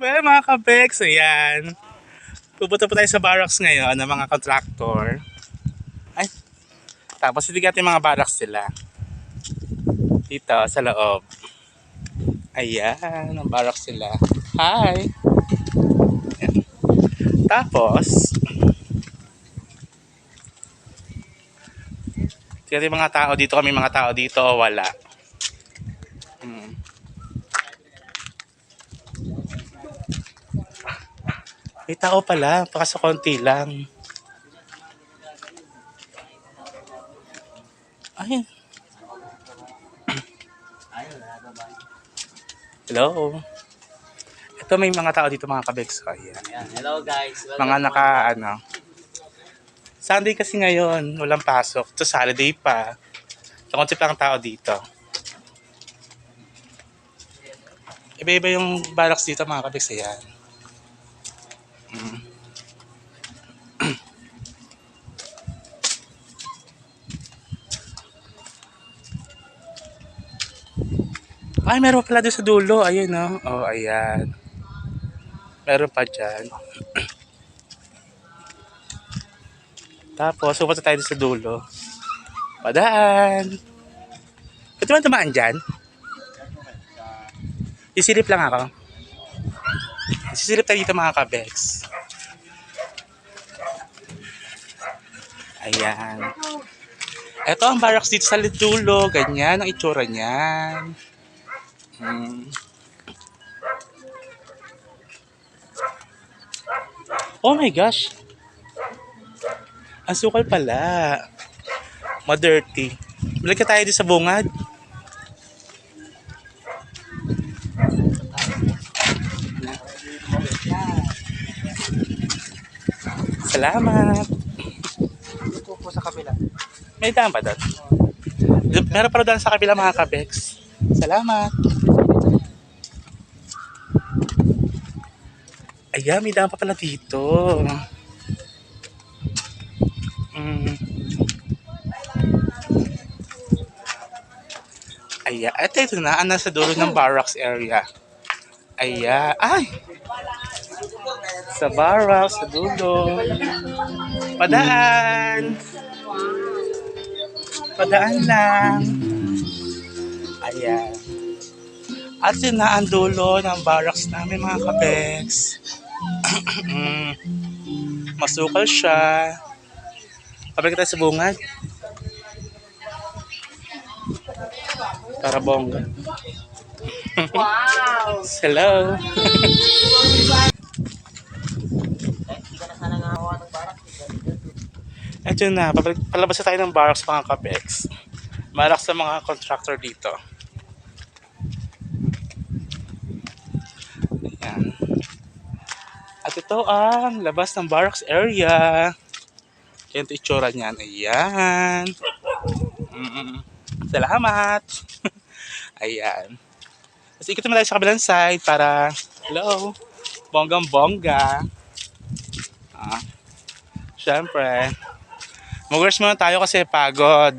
Well, mga kabex, ayan. Pupunta po tayo sa barracks ngayon ng mga contractor. Ay, tapos hindi natin mga barracks sila. Dito, sa loob. Ayan, ang barracks sila. Hi! Ayan. Tapos, yung mga tao dito. Kami mga tao dito, wala. May tao pala, baka sa konti lang. Ayun. Hello. Ito may mga tao dito mga kabex. Ayan. Ayan, hello guys. Welcome Mga naka ano. Sunday kasi ngayon, walang pasok. Ito holiday pa. So, konti pa ang tao dito. Iba-iba yung barracks dito mga kabex. Ayan. Mm. Ay, meron pala doon sa dulo. Ayun, no? Oh, ayan. Meron pa dyan. Tapos, pupunta tayo sa dulo. Padaan. Pwede ba dumaan dyan? Sisilip lang ako. Sisilip tayo dito mga kabex. Ayan. Ito ang barracks dito sa dulo. Ganyan ang itsura niyan. Hmm. Oh my gosh. Ang sukal pala. Ma-dirty. Balik ka tayo dito sa bungad. Salamat. Po sa kabila. May daan ba doon? Meron pa doon sa kabila mga kabex. Salamat. Ayan, may daan pa pala dito. Mm. Ayan. Ito, ito na. Ang nasa dulo ng barracks area. Ayan. Ay! Sa barracks, sa dulo. Padaan! Padaan lang. Ayan. At yun na ang dulo ng barracks namin mga. Mm. Masukal siya. Pabalik tayo sa bungad. Para bongga. Wow! Hello. Hindi ka na sana ngawa ng barak. Ito na, pabalik, palabas na tayo ng barracks mga kabex. Barracks sa mga contractor dito. Ayan. At ito ang labas ng barracks area. Yan ito itsura niyan. Ayan. Mm, salamat. Ayan. Tapos ikot naman tayo sa kabilang side para, hello, bonggang bongga. Ah, Siyempre. Mag-rest muna tayo kasi pagod.